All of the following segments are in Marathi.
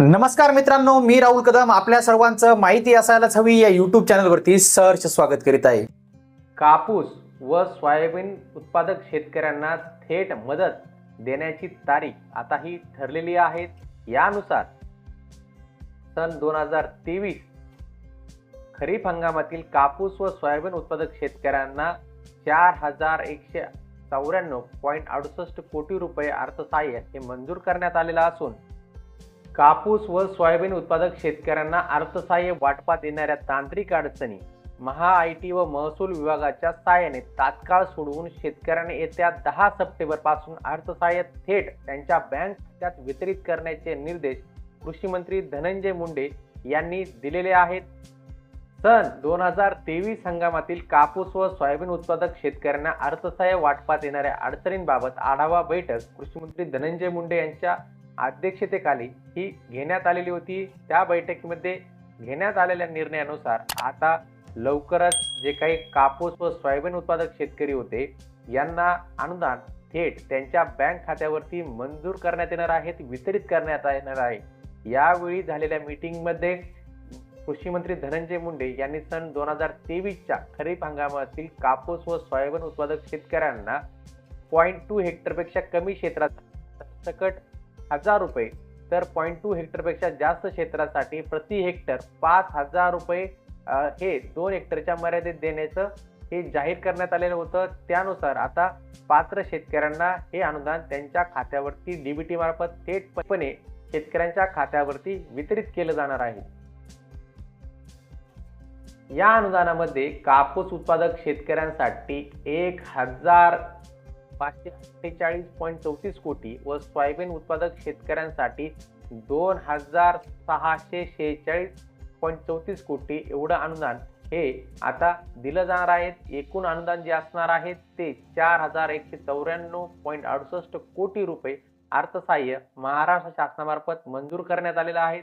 नमस्कार मित्रांनो मी राहुल कदम. आपल्या सर्वांचं माहिती असायलाच हवी या युट्यूब चॅनलवरती सहर्ष स्वागत करीत आहे. कापूस व सोयाबीन उत्पादक शेतकऱ्यांना थेट मदत देण्याची तारीख आता ही ठरलेली आहे. यानुसार सन दोन हजार तेवीस खरीप हंगामातील कापूस व सोयाबीन उत्पादक शेतकऱ्यांना चार हजार एकशे चौऱ्याण्णव पॉईंट अडुसष्ट कोटी रुपये अर्थसहाय्य हे मंजूर करण्यात आलेलं असून कापूस व सोयाबीन उत्पादक शेतकऱ्यांना अर्थसहाय्य वाटपात येणाऱ्या तांत्रिक अडचणी महा आय टी व महसूल विभागाच्या सहाय्याने तात्काळ सोडवून शेतकऱ्यांना येत्या दहा सप्टेंबरपासून अर्थसहाय्य थेट त्यांच्या बँक खात्यात वितरित करण्याचे निर्देश कृषीमंत्री धनंजय मुंडे यांनी दिलेले आहेत. सन दोन हजार तेवीस हंगामातील कापूस व सोयाबीन उत्पादक शेतकऱ्यांना अर्थसहाय्य वाटपात येणाऱ्या अडचणींबाबत आढावा बैठक कृषीमंत्री धनंजय मुंडे यांच्या अध्यक्षतेखाली ही घेण्यात आलेली होती. त्या बैठकीमध्ये घेण्यात आलेल्या निर्णयानुसार आता लवकरच जे काही कापूस व सोयाबीन उत्पादक शेतकरी होते यांना अनुदान थेट त्यांच्या बँक खात्यावरती मंजूर करण्यात येणार आहेत वितरित करण्यात येणार आहे. यावेळी झालेल्या मीटिंगमध्ये कृषी मंत्री धनंजय मुंडे यांनी सन दोन हजार तेवीसच्या खरीप हंगामातील कापूस व सोयाबीन उत्पादक शेतकऱ्यांना पॉईंट टू हेक्टरपेक्षा कमी क्षेत्रात सकट हजार रुपये. तर पॉईंट टू हेक्टरपेक्षा जास्त क्षेत्रासाठी प्रति हेक्टर पाच हजार रुपये हे दोन हेक्टरच्या मर्यादेत देण्याचं हे जाहीर करण्यात आलेलं होतं. त्यानुसार आता पात्र शेतकऱ्यांना हे अनुदान त्यांच्या खात्यावरती डीबीटी मार्फत थेटपणे शेतकऱ्यांच्या खात्यावरती वितरित केलं जाणार आहे. या अनुदानामध्ये कापूस उत्पादक शेतकऱ्यांसाठी एक हजार पाचशे अठ्ठेचाळीस पॉईंट चौतीस कोटी व सोयाबीन उत्पादक शेतकऱ्यांसाठी दोन हजार सहाशे शेहेचाळीस पॉईंट चौतीस कोटी एवढं अनुदान. हे आता दिलं जाणार आहे एकूण अनुदान जे असणार आहे ते चार हजार एकशे चौऱ्याण्णव पॉईंट अडुसष्ट कोटी रुपये. अर्थसहाय्य महाराष्ट्र शासनामार्फत मंजूर करण्यात आलेलं आहे.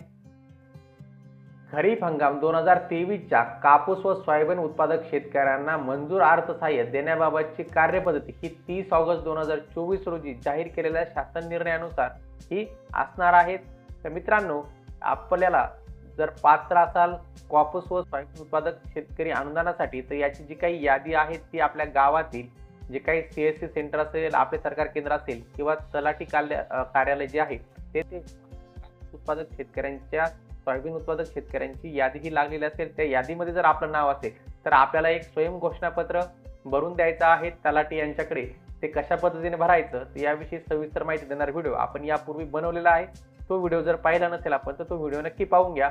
खरीप हंगाम दोन हजार तेवीसच्या कापूस व सोयाबीन उत्पादक शेतकऱ्यांना मंजूर अर्थसहाय्य देण्याबाबतची कार्यपद्धती ही तीस ऑगस्ट दोन हजार चोवीस रोजी जाहीर केलेल्या शासन निर्णयानुसार ही असणार आहेत तर मित्रांनो आपल्याला जर पात्र असाल कापूस व सोयाबीन उत्पादक शेतकरी अनुदानासाठी तर याची जी काही यादी आहे ती आपल्या गावातील जे काही सी एस सी सेंटर असेल आपले सरकार केंद्र असेल किंवा तलाठी कार्य कार्यालय जे आहे ते ते उत्पादक शेतकऱ्यांच्या सोयाबीन उत्पादक शेतकऱ्यांची यादी ही लागलेली असेल त्या यादीमध्ये जर आपलं नाव असेल तर आपल्याला एक स्वयं घोषणापत्र भरून द्यायचं आहे तलाठी यांच्याकडे. ते कशा पद्धतीने भरायचं तर याविषयी सविस्तर माहिती देणार व्हिडिओ आपण यापूर्वी बनवलेला आहे. तो व्हिडिओ जर पाहिला नसेल आपण तर तो व्हिडिओ नक्की पाहून घ्या.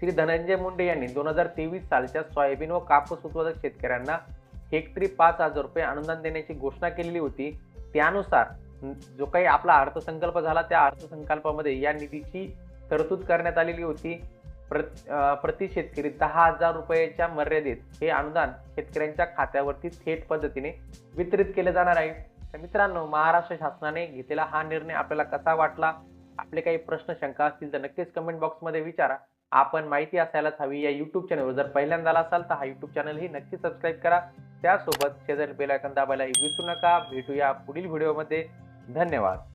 श्री धनंजय मुंडे यांनी दोन हजार तेवीस सालच्या सोयाबीन व कापूस उत्पादक शेतकऱ्यांना हेक्टरी पाच हजार रुपये अनुदान देण्याची घोषणा केलेली होती. त्यानुसार जो काही आपला अर्थसंकल्प झाला त्या अर्थसंकल्पामध्ये या निधीची तरतूद करण्यात आलेली होती. प्रत प्रति शेतकरी दहा हजार रुपयाच्या मर्यादेत हे अनुदान शेतकऱ्यांच्या खात्यावरती थेट पद्धतीने वितरित केले जाणार आहे. तर मित्रांनो महाराष्ट्र शासनाने घेतलेला हा निर्णय आपल्याला कसा वाटला? आपले काही प्रश्न शंका असतील तर नक्कीच कमेंट बॉक्समध्ये विचारा. आपण माहिती असायलाच हवी या युट्यूब चॅनलवर जर पहिल्यांदा आला असाल तर हा युट्यूब चॅनलही नक्की सबस्क्राईब करा. त्यासोबत शेजारी बेलायकन आयकॉन दाबायला विसरू नका. भेटूया पुढील व्हिडिओमध्ये धन्यवाद.